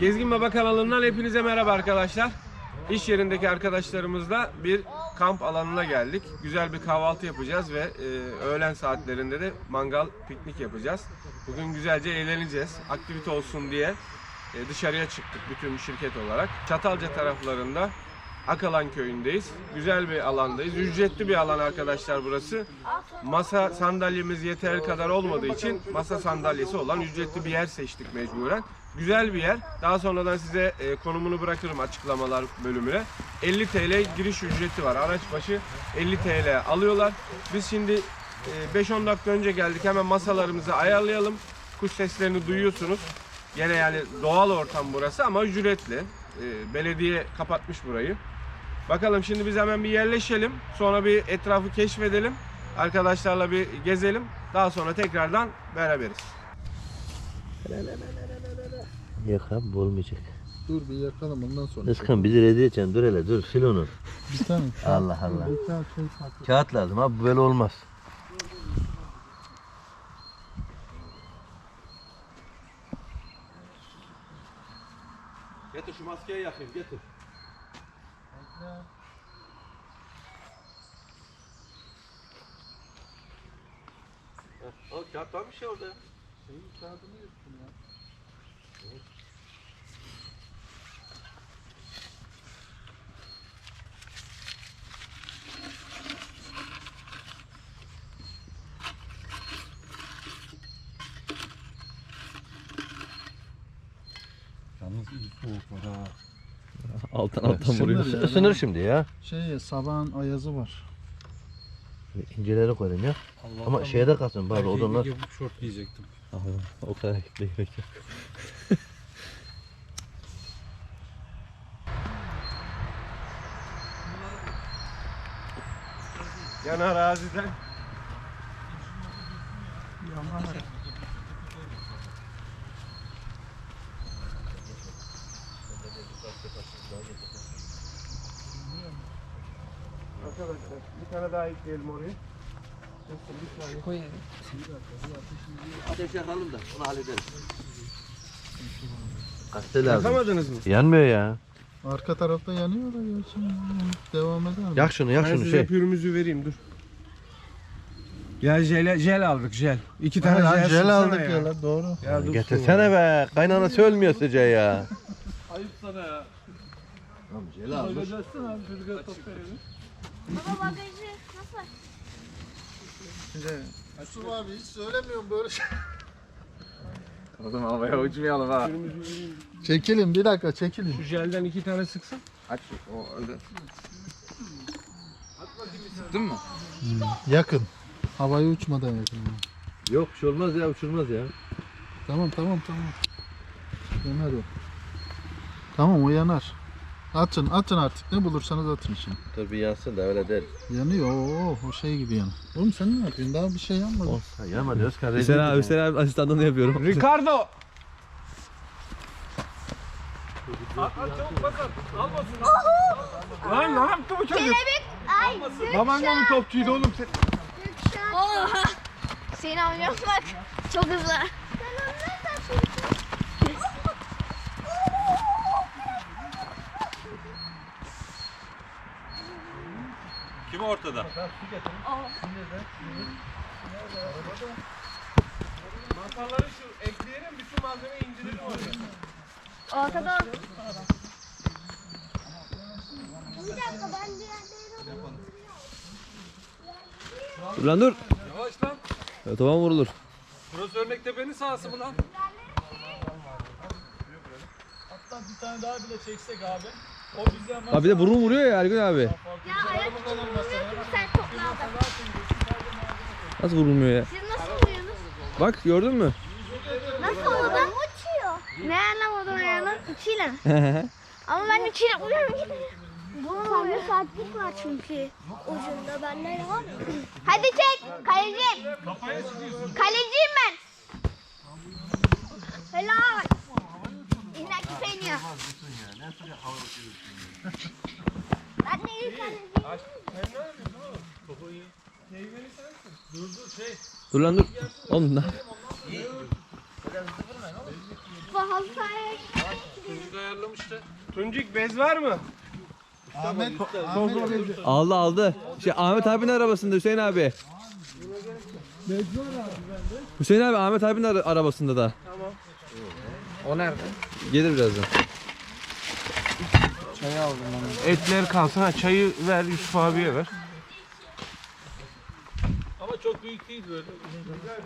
Gezgin Baba kanalından hepinize merhaba arkadaşlar. İş yerindeki arkadaşlarımızla bir kamp alanına geldik. Güzel bir kahvaltı yapacağız ve e, öğlen saatlerinde de mangal piknik yapacağız. Bugün güzelce eğleneceğiz. Aktivite olsun diye e, dışarıya çıktık bütün şirket olarak. Çatalca taraflarında Akalan köyündeyiz. Güzel bir alandayız. Ücretli bir alan arkadaşlar burası. Masa sandalyemiz yeterli kadar olmadığı için masa sandalyesi olan ücretli bir yer seçtik mecburen. Güzel bir yer. Daha sonradan size e, konumunu bırakırım açıklamalar bölümüne. 50 TL giriş ücreti var. Araç başı 50 TL alıyorlar. Biz şimdi e, 5-10 dakika önce geldik. Hemen masalarımızı ayarlayalım. Kuş seslerini duyuyorsunuz. Gene yani doğal ortam burası ama ücretli. E, belediye kapatmış burayı. Bakalım şimdi biz hemen bir yerleşelim. Sonra bir etrafı keşfedelim. Arkadaşlarla bir gezelim. Daha sonra tekrardan beraberiz. Yok abi bu olmayacak. Dur bir yakalım ondan sonra. Özkan bizi rezil edeceksin dur hele dur sil onu. Bir tane. Allah Allah. Bir tane şey saklı. Kağıt lazım abi böyle olmaz. Getir şu maskeyi yakayım getir. O kağıt var bir şey orada. Şeyin kağıdını yırttım ya. Yalnız iyi soğuk var ha. Alttan vuruyor. ya. Isınır şimdi ya. Şey sabahın ayazı var. İnceleri koyayım ya. Ama şeyde kalsın bari odunlar. yapıp şort giyecektim. Allah, o kadar değil gerek yok. Yan araziden. Arkadaşlar bir tane daha ekleyelim oraya. Bir saniye. Ateş yakalım da onu hallederiz. Gazete lazım. Yakamadınız mı? Yanmıyor ya. Arka tarafta yanıyor da ya şimdi devam eder mi? Yak şunu yak Ben şunu size şey. pürümüzü vereyim dur. Ya jel, jel aldık jel. İki tane Ha, jel, jel aldık ya. ya lan doğru. Ya dur Getirsene be. Kaynanası ölmüyor sıcağı ya. Ayıp sana ya. Tamam jel almış. Öleceksin abi toplayalım. Baba bagajı nasıl? Yusuf abi hiç söylemiyorum böyle şey. O zaman havaya uçmayalım ha. Çekilin bir dakika çekilin. Şu jelden iki tane sıksın. Aç o öyle. Sıktın mı? Yakın. Havaya uçmadan yakın. Yok bir şey olmaz ya uçurmaz ya. Tamam tamam tamam. Yanar o. Tamam o yanar. Atın atın artık ne bulursanız atın şimdi. Dur bir yansın da öyle der. Yanıyor oo, o şey gibi yanıyor. Oğlum sen ne yapıyorsun? Daha bir şey yanmadı. Olsa yanmadı Özkan Hüseyin abi. Hüseyin abi asistanlığını yapıyorum. Ricardo! Lan ne yaptı bu çocuk? Ay Baban da mı topçuydu oğlum sen? Oha. Hüseyin amcam bak. Çok hızlı. Kim ortada? Mantarları şu ekleyelim bütün malzemeyi indirelim oraya. Ortada. Bir dakika ben diğerleri Dur lan dur. Yavaş lan. Ya, tamam vurulur. Burası Örnektepe'nin sahası mı lan? Abi bir de burun vuruyor ya Ergün abi. Ya ayak tutmuyor ki sen topla. Nasıl vurulmuyor ya? Siz nasıl vuruyorsunuz? Bak gördün mü? Nasıl vurdun? Uçuyor. Ne anlamadım ya lan? Uçuyla. Ama ben uçuyla vuruyorum ki. Bu bir saatlik var çünkü. Ucunda bende yok. Hadi çek. Kaleciyim. Kaleciyim ben. Helal. Ben de iyi kaleciyim. Dur lan dur. Oğlum lan. Bu halı sahaya Tuncik bez var mı? Ahmet, Ahmet Aldı aldı. Şey Ahmet abinin arabasında Hüseyin abi. Hüseyin abi Ahmet abinin ara- arabasında da. Tamam. O nerede? Gelir birazdan. Etler kalsın. Ha, çayı ver Yusuf abiye ver.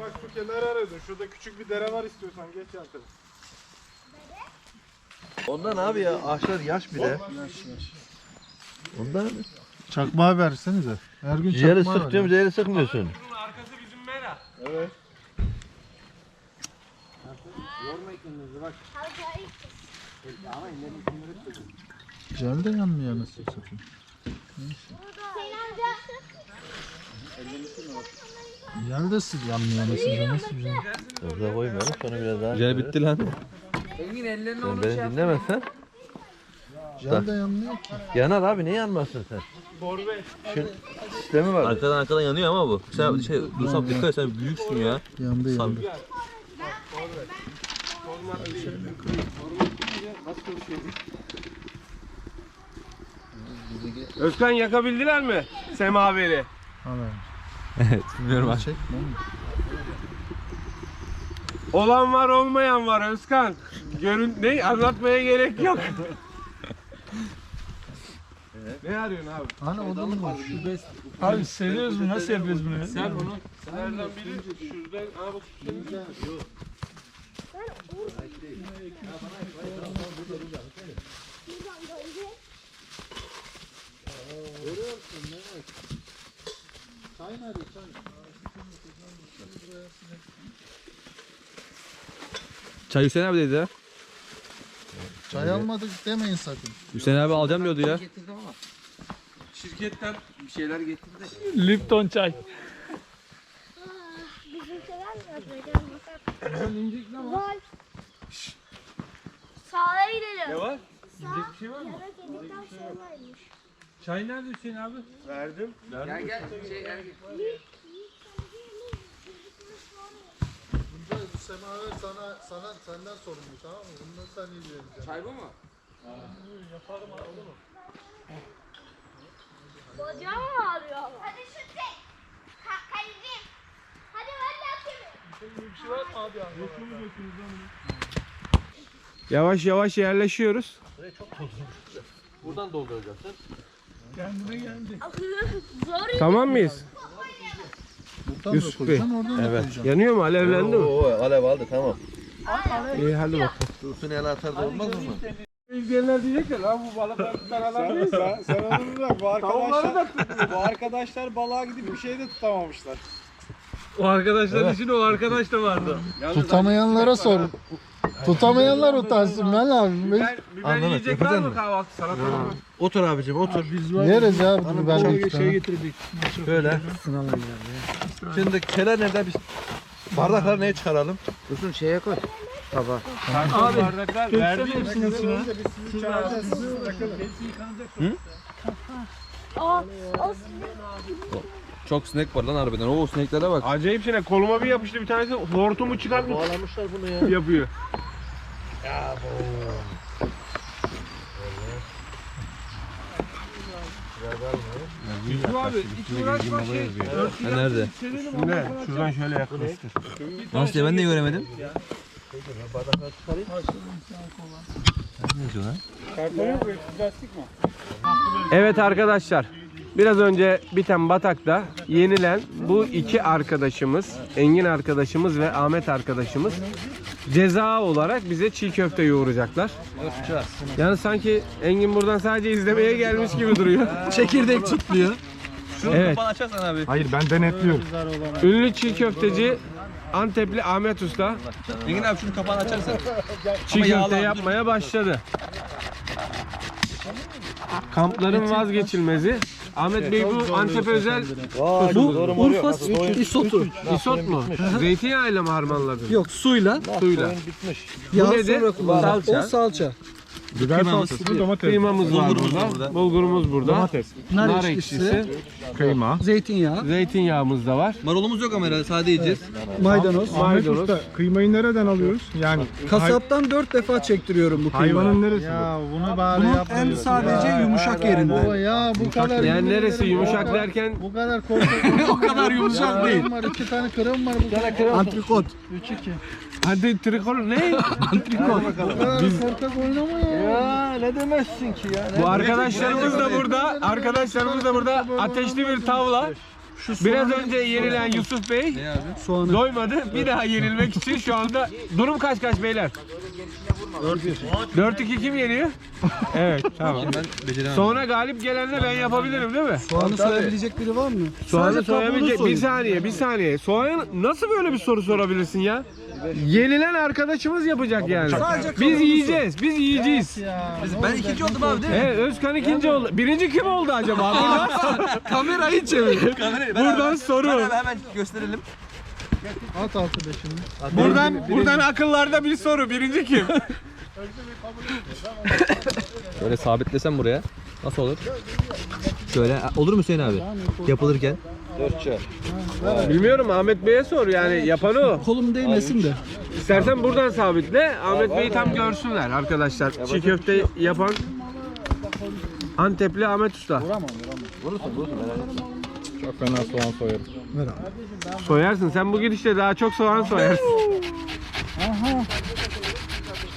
Bak şu kenarı aradın. Şurada küçük bir dere var istiyorsan geç tarafa. Ondan abi ya ağaçlar yaş bile. Ondan çakmağı versenize. Her gün ciğeri çakmağı sık ver diyorum ya. ciğeri sıkmıyorsun. Bunun arkası bizim mera. Güzel de yanmıyor nasıl satayım. Amca. Güzel de siz yanmıyor nasıl nasıl güzel. Fazla koymuyorum sonra biraz daha. Güzel bitti lan. Sen beni dinlemezsen Güzel de yanmıyor ki. yanar abi niye yanmazsın sen? Şu sistemi var. Arkadan arkadan yanıyor ama bu. Sen şey Dursam dikkat et sen büyüksün ya. Yandı yandı. Özkan yakabildiler mi? Semaveri. Abi. Bilmiyorum abi. Olan var olmayan var Özkan. Görün ne anlatmaya gerek yok. ne arıyorsun abi? Hani odun mu? Abi seviyoruz mu? Nasıl yapıyoruz bunu? Sen bunu nereden biri şuradan aa bak şuradan. Çay Hüseyin abi dedi ya. Çay almadık demeyin sakın. Hüseyin abi alacağım diyordu ya. Şirketten bir şeyler getirdi. Lipton çay. Bizim sever mi? Var. Sahaya gidelim. Ne var? Yemek yedikten sonraymış. Çay nerede Hüseyin abi? Verdim. Tuncay bu semaver sana, sana senden sorumlu tamam mı? Bundan sen ilgileneceksin. Bacağım mı ağrıyor ama? Hadi şut çek. Ka kalecim. Hadi ver de Yavaş yavaş yerleşiyoruz. Buradan dolduracaksın. Zor Tamam mıyız? Buradan Yusuf da koyacaksın oradan da koyacaksın. Yanıyor mu? Alevlendi mi? Oo, alev aldı tamam. İyi hadi bakalım. Dursun el atar da olmaz mı? İzleyenler diyecekler lan bu balıklar alan Sen, sen onu bırak. Bu arkadaşlar, bu arkadaşlar balığa gidip bir şey de tutamamışlar. O arkadaşlar için o arkadaş da vardı. Tutamayanlara sor. Tutamayanlar utansın ben abi. Biz Biber, biber Anladım, yiyecek var yapacak mı mı? kahvaltı salata mı? Otur abicim otur. yeriz ya bunu ben de iki tane. getirdik. Şöyle. Şimdi keler nerede biz bardakları neye çıkaralım? Dursun şeye koy. Abi bardaklar verdi Hepsini içine. Aa, o Çok sinek var lan harbiden. Oo sineklere bak. Acayip şey koluma bir yapıştı bir tanesi hortumu çıkartmış Bağlamışlar bunu ya. yapıyor. Yusuf abi hiç uğraşma şey. Ha, nerede? Ne? Şuradan şöyle yaklaştır. Nasıl ya ben de göremedim. Karton yok mu? Plastik mi? Evet arkadaşlar. Biraz önce biten batakta yenilen bu iki arkadaşımız, Engin arkadaşımız ve Ahmet arkadaşımız ceza olarak bize çiğ köfte yoğuracaklar. Yani sanki Engin buradan sadece izlemeye gelmiş gibi duruyor. Çekirdek çitliyor. Evet. Kapan açarsan abi. Hayır ben denetliyorum. Ünlü çiğ köfteci Antepli Ahmet Usta Engin abi şunu kapağını açarsan. çiğ köfte yapmaya başladı. Kampların vazgeçilmezi. Ahmet Bey bu Antep özel Bu Urfa isotu. isot mu? Zeytinyağıyla mı harmanladın? Yok suyla. Suyla. bitmiş. Bu nedir? Salça. salça. Biber Kıymamız. salçası, domates. Kıymamız var Bulgurumuz burada. burada. Bulgurumuz burada. Domates, Nar, Nar ekşisi, ekşisi, kıyma, zeytinyağı, zeytinyağımız da var. Marulumuz yok ama herhalde sade yiyeceğiz. maydanoz. Ahmet maydanoz. Usta kıymayı nereden alıyoruz? Yani Kasaptan 4 defa çektiriyorum bu hay- kıymayı. hayvanın neresi bu? Ya bunu bari Bunun en sadece yumuşak yerinde. Baba ya bu kadar. Yani neresi yumuşak derken Bu kadar korkak. o kadar yumuşak değil. Var, iki tane kırım var bu kadar. Antrikot. 3 2. Antrikol ne? Antrikol. Biz... Sertak oynama ya. Ya ne demezsin ki ya. Ne Bu arkadaşlarımız da burada. Arkadaşlarımız da burada. Ateşli bir tavla. Şu Biraz önce yenilen Yusuf Bey soğanı. doymadı. Bir daha yenilmek için şu anda durum kaç kaç beyler? 4-2 kim yeniyor? Evet tamam. Ben beceremem. Sonra galip gelenle ben yapabilirim değil mi? Soğanı soyabilecek biri var mı? Soğanı soyabilecek. Bir saniye, bir saniye. Soğan nasıl böyle bir soru sorabilirsin ya? Yenilen arkadaşımız yapacak yani. Sadece Biz yiyeceğiz, biz yiyeceğiz. Ben ikinci oldum abi değil mi? Evet, Özkan ikinci oldu. Birinci kim oldu acaba? Buradan, Kamerayı çevir. Kamerayı buradan soru. Hemen, hemen gösterelim. At altı beşini. Buradan, buradan akıllarda bir soru. Birinci kim? Şöyle sabitlesem buraya. Nasıl olur? Şöyle olur mu Hüseyin abi? Yapılırken. Bilmiyorum Ahmet Bey'e sor yani yapan o. Kolum değmesin de. İstersen buradan sabitle. Ahmet Bey'i tam görsünler arkadaşlar. Çiğ köfte yapan Antepli Ahmet Usta. Çok fena soğan soyarım. Soyarsın. Sen bu gidişle daha çok soğan soyarsın.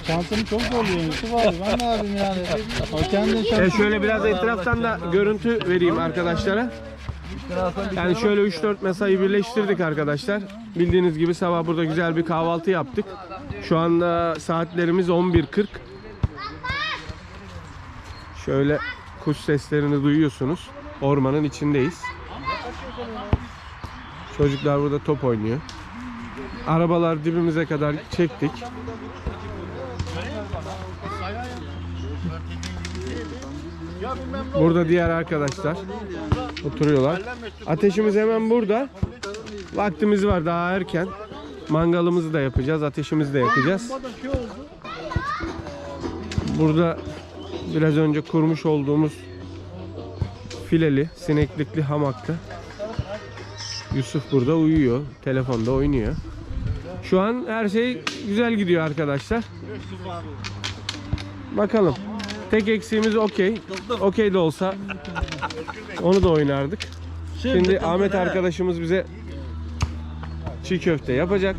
Şansım çok zorluyor Yusuf abi. Ben ne yapayım yani? O kendi E şöyle biraz etraftan da görüntü vereyim arkadaşlara. Yani şöyle 3-4 mesayı birleştirdik arkadaşlar. Bildiğiniz gibi sabah burada güzel bir kahvaltı yaptık. Şu anda saatlerimiz 11.40. Şöyle kuş seslerini duyuyorsunuz. Ormanın içindeyiz. Çocuklar burada top oynuyor. Arabalar dibimize kadar çektik. Burada diğer arkadaşlar oturuyorlar. Ateşimiz hemen burada. Vaktimiz var daha erken. Mangalımızı da yapacağız, ateşimizi de yakacağız. Burada biraz önce kurmuş olduğumuz fileli, sineklikli hamakta. Yusuf burada uyuyor, telefonda oynuyor. Şu an her şey güzel gidiyor arkadaşlar. Bakalım. Tek eksiğimiz okey. Okey de olsa onu da oynardık. Şimdi Ahmet arkadaşımız bize çiğ köfte yapacak.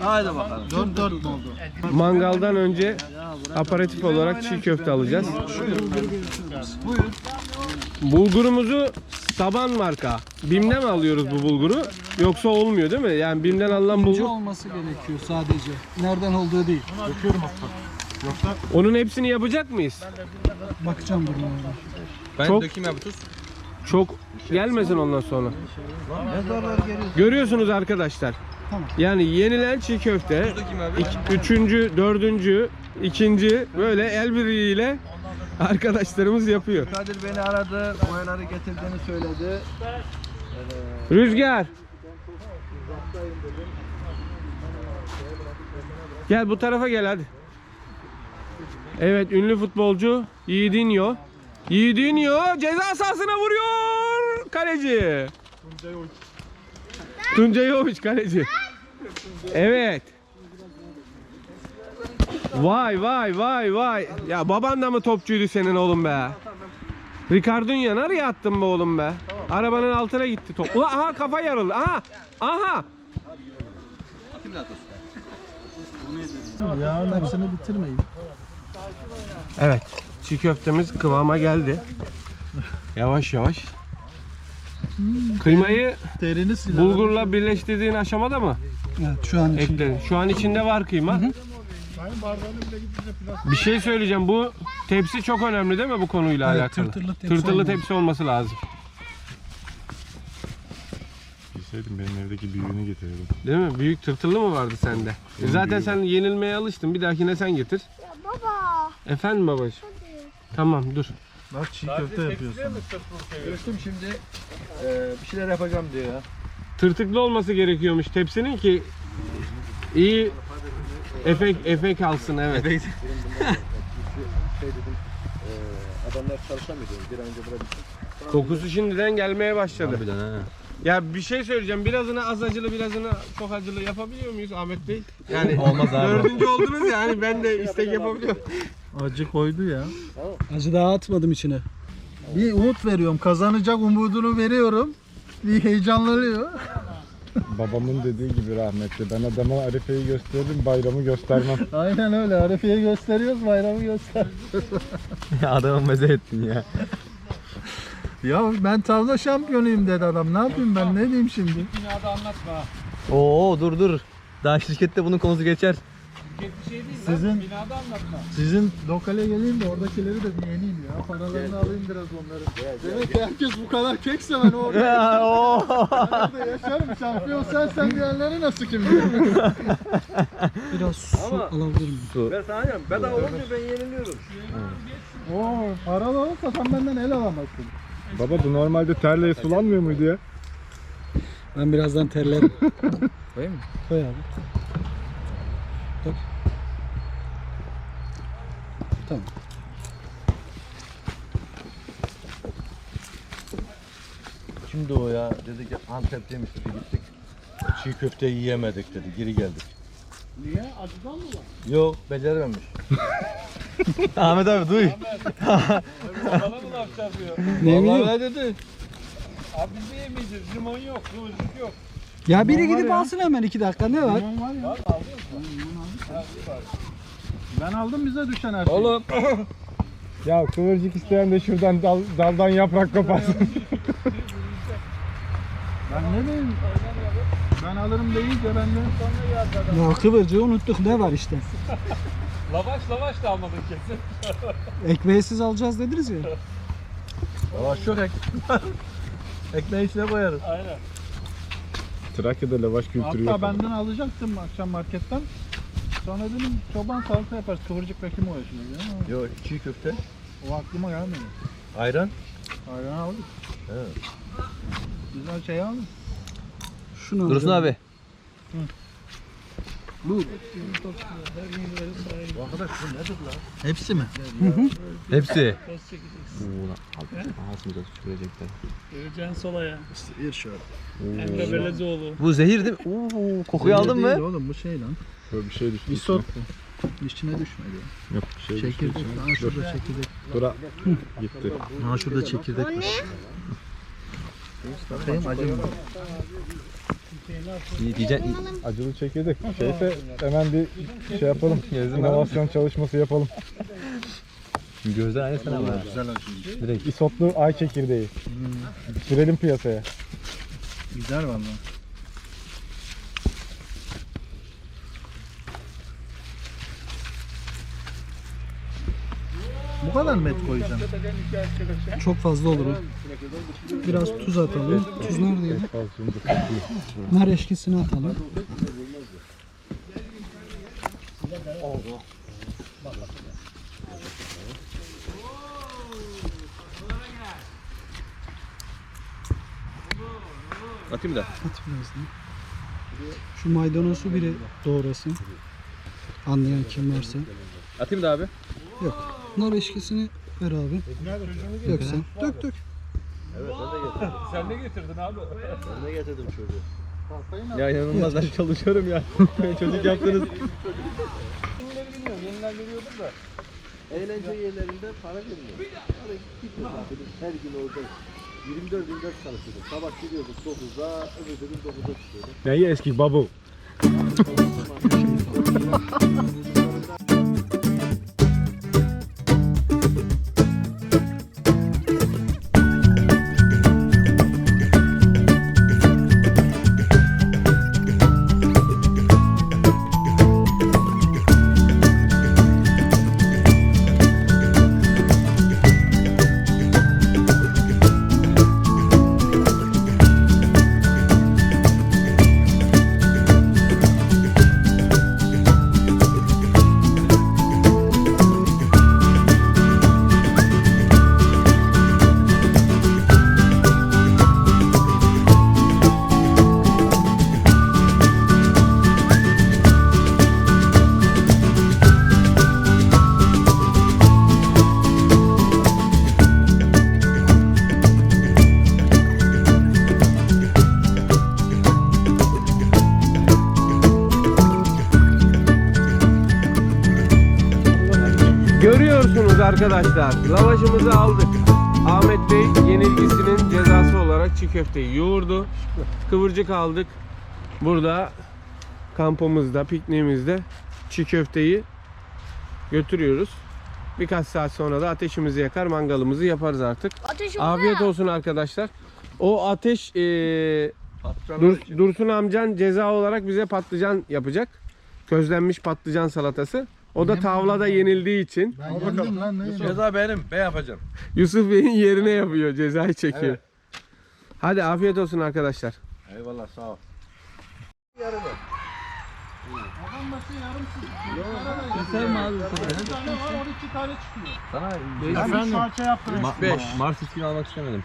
Haydi bakalım. Dört dört oldu? Mangaldan önce aparatif olarak çiğ köfte alacağız. Bulgurumuzu Saban marka. Bim'den mi alıyoruz bu bulguru? Yoksa olmuyor değil mi? Yani Bim'den alınan İnce bulgur. olması gerekiyor sadece. Nereden olduğu değil. Onun hepsini yapacak mıyız? Bakacağım duruma. Ben Çok- dökeyim abi tuz. Çok gelmesin ondan sonra. Görüyorsunuz arkadaşlar. Tamam. Yani yenilen çiğ köfte, Dökeyim abi. ik- üçüncü, dördüncü, ikinci böyle el birliğiyle arkadaşlarımız yapıyor. Kadir beni aradı, boyaları getirdiğini söyledi. Rüzgar. Gel bu tarafa gel hadi. Evet ünlü futbolcu Yiğidinho. Yiğidinho ceza sahasına vuruyor. Kaleci. Tuncay Yoviç kaleci. Evet. Vay vay vay vay. Ya baban da mı topçuydu senin oğlum be? Ricardinho nereye attın be oğlum be? Arabanın altına gitti top. Ulan aha kafa yarıldı. Aha. Aha. Ya hepsini bitirmeyin. Evet. Çiğ köftemiz kıvama geldi. Yavaş yavaş. Kıymayı Terini sil. bulgurla birleştirdiğin aşamada mı Evet şu an için. ekledin? Şu an içinde var kıyma. Bir şey söyleyeceğim. Bu tepsi çok önemli değil mi bu konuyla Evet, alakalı? tırtırlı tepsi Tırtırlı olmalı. tepsi olması lazım. Bilseydim benim evdeki büyüğünü getirirdim. Değil mi? Büyük tırtıllı mı vardı sende? E zaten sen yenilmeye alıştın. Bir dahakine sen getir. Ya baba. Efendim babacığım? Tamam dur. Bak çiğ köfte yapıyorsun. Görüştüm şimdi. Ee, bir şeyler yapacağım diyor ya. Tırtıklı olması gerekiyormuş tepsinin ki iyi efekt efekt alsın evet. şey dedim. eee, adamlar çalışamıyor diyorum. Bir an önce bulabilsin. Kokusu şimdiden gelmeye başladı. Harbiden ha. Ya bir şey söyleyeceğim. Birazını az acılı, birazını çok acılı yapabiliyor muyuz Ahmet Bey? Yani Olmaz abi. dördüncü oldunuz ya hani ben de istek yapabiliyorum. Acı koydu ya. Acı daha atmadım içine. Bir umut veriyorum. Kazanacak umudunu veriyorum. Bir heyecanlanıyor. Babamın dediği gibi rahmetli. Ben adama Arife'yi gösteririm, bayramı göstermem. Aynen öyle. Arife'yi gösteriyoruz, bayramı göster. Adamı meze ettin ya. ya ben tavla şampiyonuyum dedi adam. Ne yapayım ben? Ne diyeyim şimdi? Oo dur dur. Daha şirkette bunun konusu geçer. Sizin sizin lokale geleyim de oradakileri de yeneyim ya. Paralarını alayım biraz onların. Demek ki herkes bu kadar kek seven orada. Nerede yaşarım? Şampiyon sensen diğerleri nasıl kim bilir? Biraz su alabilir miyim? Ben sana diyorum bedava olunca ben yeniliyorum. Oo, paralı olursa sen benden el alamazsın. Baba bu normalde terle sulanmıyor muydu ya? Ben birazdan terlerim. Koyayım mı? Koy abi. Tamam. Kimdi o ya? Dedi ki Antep'teymiş dedi gittik. Çiğ köfte yiyemedik dedi. Geri geldik. Niye? Acıdan mı var? Yok becerememiş. Ahmet abi duy. Ne bileyim. Vallahi dedi. Ya biri gidip alsın hemen iki dakika ne var? Ben aldım bize düşen her şeyi. Oğlum. ya kıvırcık isteyen de şuradan dal, daldan yaprak koparsın. Ben ne diyeyim? Ben alırım deyince ben de. Ya kıvırcığı unuttuk ne var işte. Lavaş lavaş da almadın kesin. Ekmeği siz alacağız dediniz ya. Lavaş çok ek. Ekmeği içine koyarız. Aynen. Trakya'da lavaş kültürü yok. Hatta benden alacaktım akşam marketten. Sonra dedim çoban salata yaparız. Kıvırcıkla kim uğraşıyor diye. Yok çiğ köfte. O aklıma gelmedi. Ayran. Ayran aldık. Evet. Güzel şey aldık. Şunu Dursun alacağım. Abi. Bu arkadaş bu nedir lan? Hepsi mi? Hepsi. Oo lan. Ağzımıza tükürecekler. Göreceğin sola ya. Bir şöyle. Emre Belezoğlu. Bu zehir değil mi? Oo, kokuyu aldın Değil mı? oğlum bu şey lan. Böyle bir şey düştü. Isot. İçine düşmedi. Yok bir şey düştü. Çekirdek. Aa şurada çekirdek. Dur ha. Gitti. Aa şurada çekirdek var. Bakayım acı mı? Diyeceksin. Acılı çekirdek. Şeyse hemen bir şey yapalım. İnovasyon çalışması yapalım. Gözler aynı sana ama. Güzel. Direkt. İsotlu ay çekirdeği. Sürelim piyasaya. Güzel valla. Bu kadar mı et koyacağım? Çok fazla olur o. Biraz tuz atalım. Tuz neredeydi? Nar eşkisini atalım. Atayım da. At biraz da. Şu maydanozu biri doğrasın. Anlayan kim varsa. Atayım da abi. Nar eşkisini ver abi. Dök sen. Dök dök. Sen ne getirdin abi? Ben de getirdim çocuğu. Ya inanılmaz ben çalışıyorum ya. Çocuk yaptınız. Eğlence yerlerinde para vermiyor. Para gitmiyor. Her gün orada 24 24 çalışıyorduk. Sabah gidiyorduk 9'da, öbür gün 9'da çıkıyorduk. Neyi eski babu? arkadaşlar. Lavaşımızı aldık. Ahmet Bey yenilgisinin cezası olarak çiğ köfteyi yoğurdu. Kıvırcık aldık. Burada kampımızda, pikniğimizde çiğ köfteyi götürüyoruz. Birkaç saat sonra da ateşimizi yakar, mangalımızı yaparız artık. Ateş Afiyet olsun arkadaşlar. O ateş eee, Dur- Dursun amcan ceza olarak bize patlıcan yapacak. Közlenmiş patlıcan salatası. O da tavlada yenildiği için Ben yendim lan ne Ceza benim. Ben yapacağım. Yusuf Bey'in yerine yapıyor. Cezayı çekiyor. Hadi afiyet olsun arkadaşlar. Eyvallah sağ ol. Adam başı yarım su. Keser mi abi? Bir tane var 12 tane çıkıyor. Sana Efendim? Parça yaptırın. Ma- Mars iskini almak istemedim.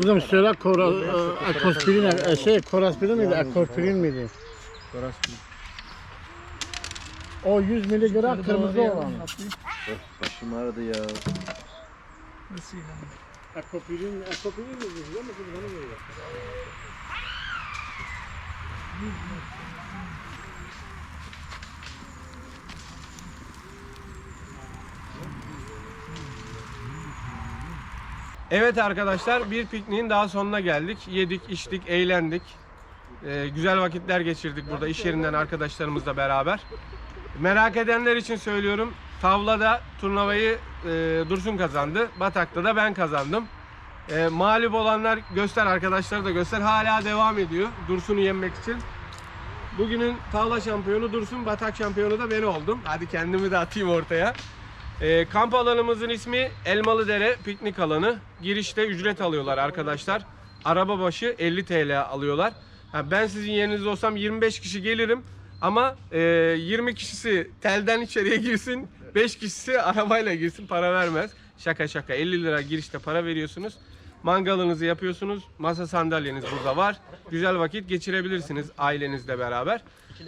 Kızım söyle kora, e, akospirin, e, şey koraspirin miydi, akorpirin miydi? O 100 miligram kırmızı olan. Başım ağrıdı ya. Akopirin, akopirin miydi biliyor musun? Bana göre. Evet arkadaşlar bir pikniğin daha sonuna geldik. Yedik, içtik, eğlendik. Ee, güzel vakitler geçirdik burada iş yerinden arkadaşlarımızla beraber. Merak edenler için söylüyorum. Tavlada turnuvayı e, Dursun kazandı. Batak'ta da ben kazandım. E, mağlup olanlar göster arkadaşları da göster. Hala devam ediyor Dursun'u yenmek için. Bugünün tavla şampiyonu Dursun, Batak şampiyonu da ben oldum. Hadi kendimi de atayım ortaya. E, kamp alanımızın ismi Elmalıdere Piknik Alanı. Girişte ücret alıyorlar arkadaşlar. Araba başı 50 TL alıyorlar. Ha, ben sizin yerinizde olsam 25 kişi gelirim. Ama e, 20 kişisi telden içeriye girsin, 5 kişisi arabayla girsin para vermez. Şaka şaka 50 lira girişte para veriyorsunuz. Mangalınızı yapıyorsunuz. Masa sandalyeniz burada var. Güzel vakit geçirebilirsiniz ailenizle beraber.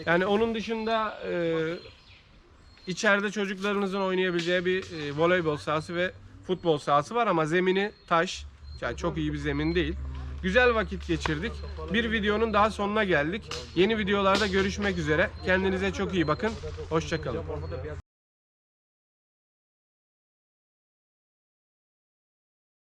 Yani onun dışında e, içeride çocuklarınızın oynayabileceği bir e, voleybol sahası ve futbol sahası var ama zemini taş. Yani çok iyi bir zemin değil. Güzel vakit geçirdik. Bir videonun daha sonuna geldik. Yeni videolarda görüşmek üzere. Kendinize çok iyi bakın. Hoşçakalın.